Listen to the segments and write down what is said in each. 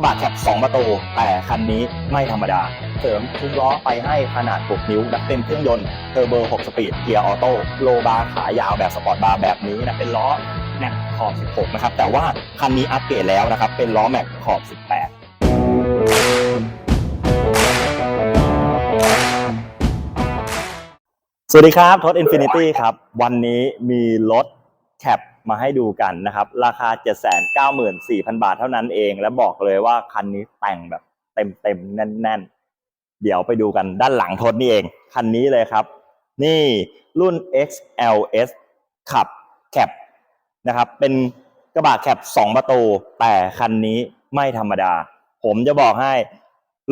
กระบะแคป2ประตู แต่คันนี้ไม่ธรรมดา เสริมทุกล้อไปให้ขนาด 6 นิ้วดับเต็มเครื่องยนต์เทอร์โบ 6 สปีดเกียร์ออโต้โลบาร์ขายาวแบบสปอร์ตบาร์แบบนี้นะเป็นล้อแม็กขอบ 16 นะครับ แต่ว่าคันนี้อัปเกรดแล้วนะครับ เป็นล้อแม็กขอบ 18สวัสดีครับทศอินฟินิตี้ครับ วันนี้มีรถแคป มาให้ดูกันนะครับ ราคา 794,000 บาทเท่านั้นเอง และบอกเลยว่าคันนี้แต่งแบบเต็มๆแน่น ๆ เดี๋ยวไปดูกันด้านหลังทศนี่เอง คันนี้เลยครับ นี่รุ่น XLS ขับแคปนะครับ เป็นกระบะแคป2 ประตู แต่คันนี้ไม่ธรรมดา ผมจะบอกให้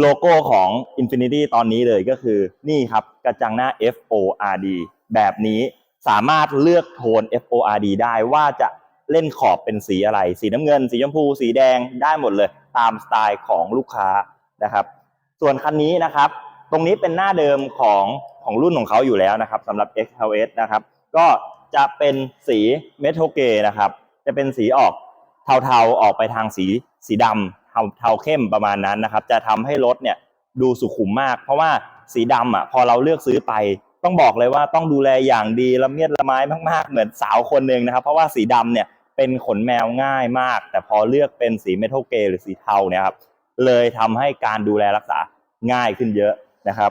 โลโก้ของ Infinity ตอนนี้เลยก็คือนี่ครับ กระจังหน้า FORD แบบนี้ สามารถเลือกโทน FORD ได้ว่าจะเล่นขอบเป็นสีอะไร สีน้ำเงิน สีชมพู สีแดงได้หมดเลย ตามสไตล์ของลูกค้านะครับ ส่วนคันนี้นะครับ ตรงนี้เป็นหน้าเดิมของของรุ่นของเขาอยู่แล้วนะครับสำหรับ XLS นะครับ ก็จะเป็นสีเมทัลเกนะครับ จะเป็นสีออกเทาๆออกไปทางสีสีดำเทาเทาเข้มประมาณนั้นนะครับ จะทำให้รถเนี่ยดูสุขุมมาก เพราะว่าสีดำอะพอเราเลือกซื้อไป ต้องบอกเลยว่าต้องดูแลอย่างดีละเมียดละไม้มากๆ เหมือนสาวคนหนึ่งนะครับ เพราะว่าสีดำเนี่ยเป็นขนแมวง่ายมาก แต่พอเลือกเป็นสีเมทัลเกรหรือสีเทาเนี่ยครับเลยทำให้การดูแลรักษาง่ายขึ้นเยอะนะครับ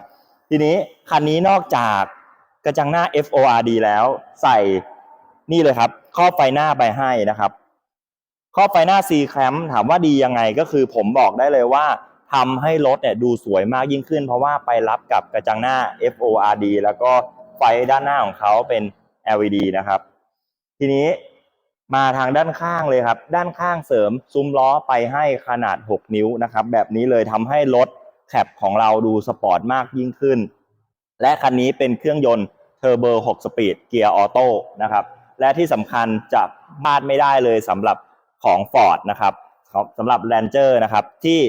ทีนี้คันนี้นอกจากกระจังหน้า FORD แล้วใส่นี่เลยครับครอบไฟหน้าไปให้นะครับครอบไฟหน้า C clamp ถามว่าดียังไงก็คือผมบอกได้เลยว่า ทำให้รถเนี่ยดูสวยมากยิ่งขึ้น เพราะว่าไปรับกับกระจังหน้า FORD แล้วก็ไฟด้านหน้าของเขาเป็น LED นะครับ ทีนี้มาทางด้านข้างเลยครับ ด้านข้างเสริมซุ้มล้อไปให้ขนาด 6 นิ้วนะครับ แบบนี้เลยทำให้รถแคปของเราดูสปอร์ตมากยิ่งขึ้น และคันนี้เป็นเครื่องยนต์เทอร์โบ6 สปีดเกียร์ออโต้นะครับ และที่สำคัญจะพลาดไม่ได้เลยสำหรับของ Ford นะครับสำหรับ Ranger นะครับที่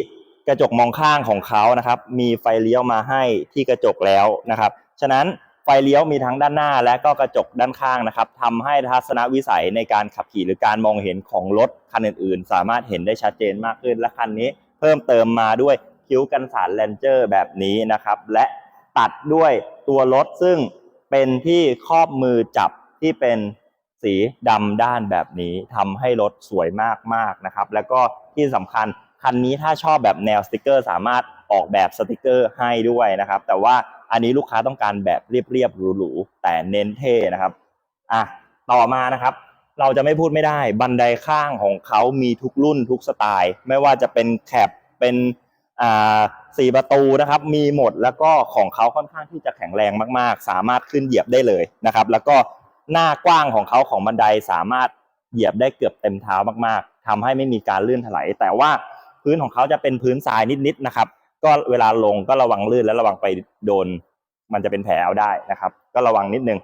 กระจกมองข้างของเขานะครับ มีไฟเลี้ยวมาให้ที่กระจกแล้วนะครับ ฉะนั้นไฟเลี้ยวมีทั้งด้านหน้าและก็กระจกด้านข้างนะครับทำให้ทัศนวิสัยในการขับขี่หรือการมองเห็นของรถคันอื่น ๆ สามารถเห็นได้ชัดเจนมากขึ้น และคันนี้เพิ่มเติมมาด้วยคิ้วกันสาร Ranger แบบนี้นะครับ และตัดด้วยตัวรถซึ่งเป็นที่ครอบมือจับที่เป็นสีดำด้านแบบนี้ทำให้รถสวยมากๆนะครับ แล้วก็ที่สำคัญ คันนี้ถ้าชอบแบบแนวสติกเกอร์ สามารถออกแบบสติกเกอร์ให้ด้วยนะครับ แต่ว่าอันนี้ลูกค้าต้องการแบบเรียบๆหรูๆแต่เน้นเท่นะครับอะต่อมานะครับ เราจะไม่พูดไม่ได้บันไดข้างของเขามีทุกรุ่นทุกสไตล์ ไม่ว่าจะเป็นแคปเป็นอ่าสี่ประตูนะครับ มีหมดแล้วก็ของเขาค่อนข้างที่จะแข็งแรงมากๆ สามารถขึ้นเหยียบได้เลยนะครับ แล้วก็หน้ากว้างของเขาของบันไดสามารถเหยียบได้เกือบเต็มเท้ามากๆทำให้ไม่มีการลื่นถลายแต่ว่า พื้นของเขาจะเป็นพื้นทรายนิดๆนะครับ ก็เวลาลงก็ระวังลื่นและระวังไปโดน มันจะเป็นแผลเอาได้นะครับ ก็ระวังนิดนึง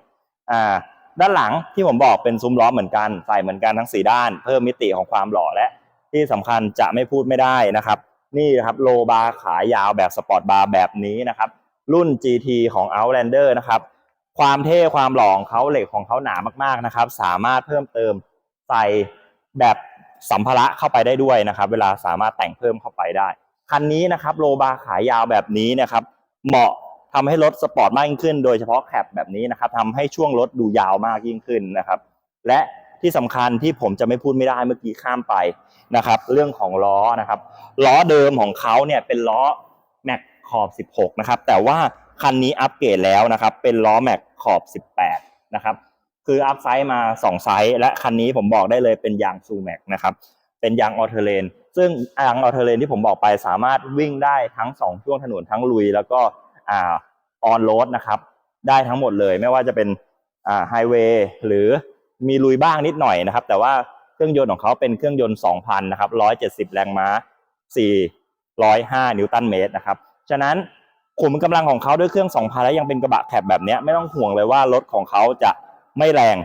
อ่าด้านหลังที่ผมบอกเป็นซุ้มล้อเหมือนกันใส่เหมือนกันทั้งสี่ด้าน เพิ่มมิติของความหล่อและ ที่สำคัญจะไม่พูดไม่ได้นะครับ นี่ครับโลบาร์ขายาวแบบสปอร์ตบาร์แบบนี้นะครับ รุ่น GT ของ Outlander นะครับ ความเท่ความหล่อของเขาเหล็กของเขาหนามากๆนะครับ สามารถเพิ่มเติมใส่แบบ สัมภาระเข้าไปได้ด้วยนะครับ เวลาสามารถแต่งเพิ่มเข้าไปได้ คันนี้นะครับโลบาร์ขายาวแบบนี้นะครับ เหมาะทำให้รถสปอร์ตมากยิ่งขึ้น โดยเฉพาะแคปแบบนี้นะครับทำให้ช่วงรถดูยาวมากยิ่งขึ้นนะครับ และที่สำคัญที่ผมจะไม่พูดไม่ได้เมื่อกี้ข้ามไปนะครับ เรื่องของล้อนะครับ ล้อเดิมของเขาเนี่ยเป็นล้อแม็กขอบ 16 นะครับ แต่ว่าคันนี้อัปเกรดแล้วนะครับ เป็นล้อแม็กขอบ 18 นะครับ คืออัพไซส์มา 2 ไซส์และคันนี้ผมบอกได้เลยเป็นยางซูแม็กนะครับเป็นยางออเทเลนซึ่งยางออเทเลนที่ผมบอกไปสามารถวิ่งได้ทั้ง 2 ช่วงถนนทั้งลุย แล้วก็อ่าออนโรดนะครับได้ทั้งหมดเลยไม่ว่าจะเป็นอ่าไฮเวย์หรือมีลุยบ้างนิดหน่อยนะครับ แต่ว่าเครื่องยนต์ของเขาเป็นเครื่องยนต์ 2,000 นะครับ 170 แรงม้า 405 นิวตันเมตรนะครับ ฉะนั้นขุมกำลังของเขาด้วยเครื่อง 2,000 และยังเป็นกระบะแคบแบบนี้ไม่ต้องห่วงเลยว่ารถของเขาจะ ไม่แรง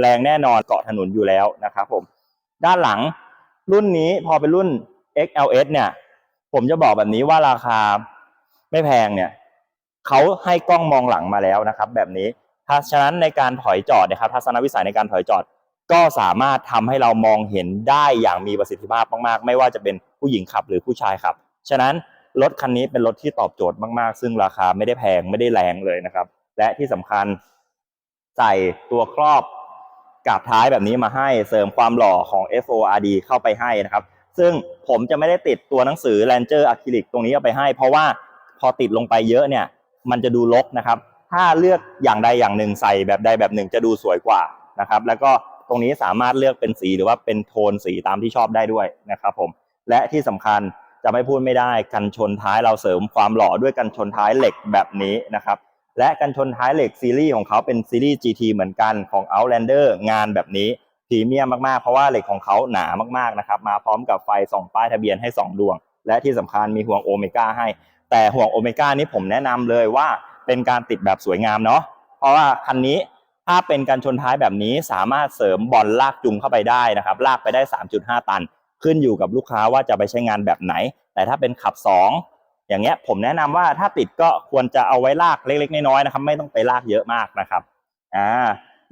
แรงแน่นอนเกาะถนนอยู่แล้วนะครับผมด้านหลังรุ่นนี้พอเป็นรุ่น XLS เนี่ย ผมจะบอกแบบนี้ว่าราคาไม่แพงเนี่ยเขาให้กล้องมองหลังมาแล้วนะครับ แบบนี้ถ้าฉะนั้นในการถอยจอดนะครับทัศนวิสัยในการถอยจอด ก็สามารถทำให้เรามองเห็นได้อย่างมีประสิทธิภาพมากๆ ไม่ว่าจะเป็นผู้หญิงขับหรือผู้ชายขับ ฉะนั้นรถคันนี้เป็นรถที่ตอบโจทย์มากๆ ซึ่งราคาไม่ได้แพงไม่ได้แรงเลยนะครับ และที่สำคัญ ใส่ตัวครอบกับท้ายแบบนี้มาให้เสริมความหล่อของ FORD เข้าไปให้นะครับ ซึ่งผมจะไม่ได้ติดตัวหนังสือ Ranger Acrylic ตรงนี้เอาไปให้ เพราะว่าพอติดลงไปเยอะเนี่ยมันจะดูรกนะครับ ถ้าเลือกอย่างใดอย่างหนึ่งใส่แบบใดแบบหนึ่งจะดูสวยกว่านะครับ แล้วก็ตรงนี้สามารถเลือกเป็นสีหรือว่าเป็นโทนสีตามที่ชอบได้ด้วยนะครับผมและที่สำคัญจะไม่พูดไม่ได้กันชนท้ายเราเสริมความหล่อด้วยกันชนท้ายเหล็กแบบนี้นะครับ และกันชนท้ายเหล็กซีรีส์ของเขาเป็นซีรีส์ GT เหมือนกันของ Outlander งานแบบนี้พรีเมียมมากๆ เพราะว่าเหล็กของเขาหนามากๆนะครับมาพร้อมกับไฟส่องป้ายทะเบียนให้ 2 ดวง และที่สำคัญมีห่วงโอเมก้าให้ แต่ห่วงโอเมก้านี้ผมแนะนำเลยว่าเป็นการติดแบบสวยงามเนาะเพราะว่าคันนี้ถ้าเป็นการชนท้ายแบบนี้สามารถเสริมบอลลากจูงเข้าไปได้นะครับลากไปได้ 3.5 ตัน ขึ้นอยู่กับลูกค้าว่าจะไปใช้งานแบบไหน แต่ถ้าเป็นขับ 2 อย่างเงี้ยผมแนะนำว่าถ้าติดก็ควรจะเอาไว้ลากเล็ก ๆ น้อยๆนะครับ ไม่ต้องไปลากเยอะมากนะครับอ่า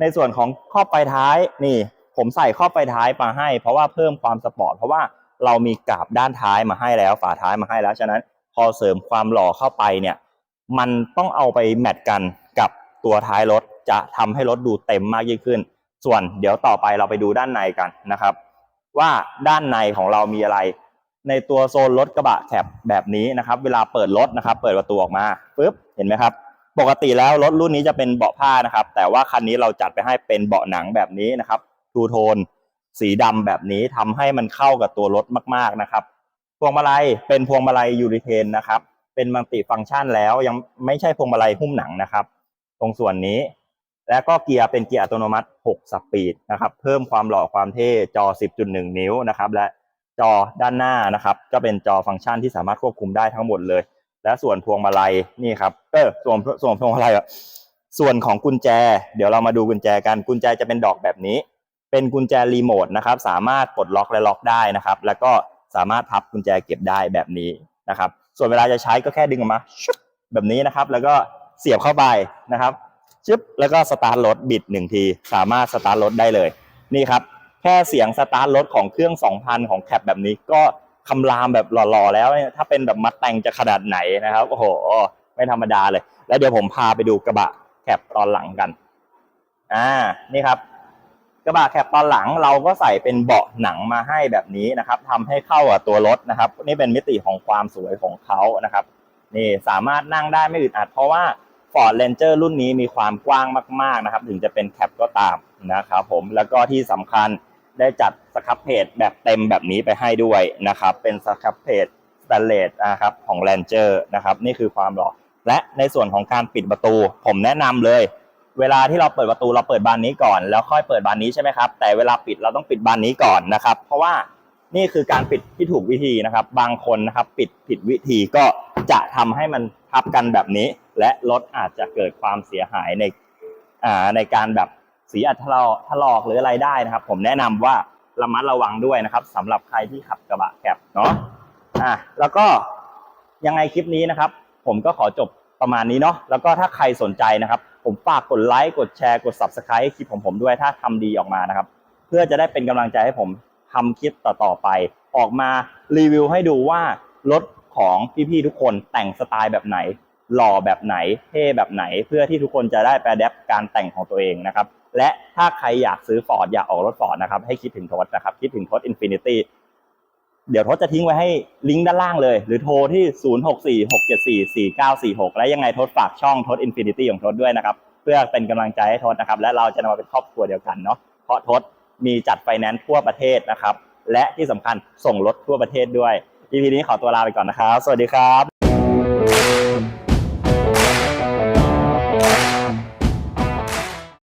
ในส่วนของครอบไฟท้ายนี่ ผมใส่ครอบไฟท้ายมาให้ เพราะว่าเพิ่มความสปอร์ตเพราะว่าเรามีกาบด้านท้ายมาให้แล้วฝาท้ายมาให้แล้วฉะนั้น พอเสริมความหล่อเข้าไปเนี่ย มันต้องเอาไปแมทกันกับตัวท้ายรถจะทำให้รถดูเต็มมากยิ่งขึ้น ส่วนเดี๋ยวต่อไปเราไปดูด้านในกันนะครับ ว่าด้านในของเรามีอะไร ในตัวโซนรถกระบะแคบแบบนี้นะครับ เวลาเปิดรถนะครับ เปิดประตูออกมาปุ๊บเห็นไหมครับ ปกติแล้วรถรุ่นนี้จะเป็นเบาะผ้านะครับ แต่ว่าคันนี้เราจัดไปให้เป็นเบาะหนังแบบนี้นะครับทูโทน สีดำแบบนี้ทำให้มันเข้ากับตัวรถมากๆนะครับพวงมาลัยเป็นพวงมาลัยยูริเทนนะครับ เป็นมัลติฟังก์ชันแล้วยังไม่ใช่พวงมาลัยหุ้มหนังนะครับ ตรงส่วนนี้ แล้วก็เกียร์เป็นเกียร์อัตโนมัติ 6 สปีดนะครับ เพิ่มความหล่อความเท่จอ 10.1 นิ้วนะครับ และ จอด้านหน้านะครับ ก็เป็นจอฟังก์ชันที่สามารถควบคุมได้ทั้งหมดเลย และส่วนพวงมาลัยนี่ครับเออส่วนส่วนพวงมาลัยอะส่วนของกุญแจ เดี๋ยวเรามาดูกุญแจกันกุญแจจะเป็นดอกแบบนี้ เป็นกุญแจรีโมทนะครับ สามารถปลดล็อกและล็อกได้นะครับ แล้วก็สามารถพับกุญแจเก็บได้แบบนี้นะครับ ส่วนเวลาจะใช้ก็แค่ดึงออกมาชุบแบบนี้นะครับ แล้วก็เสียบเข้าไปนะครับชึบแล้วก็สตาร์ทรถบิดหนึ่งที สามารถสตาร์ทรถได้เลย นี่ครับ แค่เสียงสตาร์ทรถของเครื่อง 2,000 ของแคปแบบนี้ก็คำรามแบบหล่อๆ แล้วเนี่ยถ้าเป็นแบบมัดแต่งจะขนาดไหนนะครับโอ้โหไม่ธรรมดาเลย แล้วเดี๋ยวผมพาไปดูกระบะแคปตอนหลังกันอ่านี่ครับ กระบะแคปตอนหลังเราก็ใส่เป็นเบาะหนังมาให้แบบนี้นะครับทำให้เข้ากับตัวรถนะครับ นี่เป็นมิติของความสวยของเขานะครับนี่สามารถนั่งได้ไม่อึดอัดเพราะว่า Ford Ranger รุ่นนี้มีความกว้างมาก ๆนะครับ ถึงจะเป็นแคปก็ตามนะครับผมแล้วก็ที่สำคัญ ได้จัดสครับเพจแบบเต็มแบบนี้ไปให้ด้วยนะครับ เป็นสครับเพจสแตนเลสนะครับของ Ranger นะครับ นี่คือความหล่อและในส่วนของการปิดประตู ผมแนะนำเลย เวลาที่เราเปิดประตูเราเปิดบานนี้ก่อน แล้วค่อยเปิดบานนี้ใช่ไหมครับ แต่เวลาปิดเราต้องปิดบานนี้ก่อนนะครับ เพราะว่านี่คือการปิดที่ถูกวิธีนะครับ บางคนนะครับปิดผิดวิธีก็จะทำให้มันทับกันแบบนี้ และรถอาจจะเกิดความเสียหายในในการแบบ สีอัดทะลอกถลอกหรืออะไรได้นะครับ ผมแนะนำว่าระมัดระวังด้วยนะครับสำหรับใครที่ขับกระบะแคบเนาะอะแล้วก็ยังไงคลิปนี้นะครับ ผมก็ขอจบประมาณนี้เนาะแล้วก็ถ้าใครสนใจนะครับ ผมฝากกดไลค์กดแชร์กด subscribe คลิปของผมด้วยถ้าทำดีออกมานะครับ เพื่อจะได้เป็นกำลังใจให้ผมทำคลิปต่อๆไป ออกมารีวิวให้ดูว่ารถของพี่ๆทุกคนแต่งสไตล์แบบไหน หล่อแบบไหน เท่แบบไหน เพื่อที่ทุกคนจะได้ไปแดปการแต่งของตัวเองนะครับ และถ้าใครอยากซื้อฟอร์ดอยากออกรถฟอร์ดนะครับให้คิดถึงทศนะครับคิดถึงทศอินฟินิตี้เดี๋ยวทศจะทิ้งไว้ให้ลิงก์ด้านล่างเลย หรือโทรที่ 0646744946 และยังไงทศฝากช่องทศอินฟินิตี้ของทศด้วยนะครับ เพื่อเป็นกำลังใจให้ทศนะครับ และเราจะมาเป็นครอบครัวเดียวกันเนาะเพราะทศมีจัดไฟแนนซ์ทั่วประเทศนะครับ และที่สำคัญส่งรถทั่วประเทศด้วย EP นี้ขอตัวลาไปก่อนนะครับ สวัสดีครับ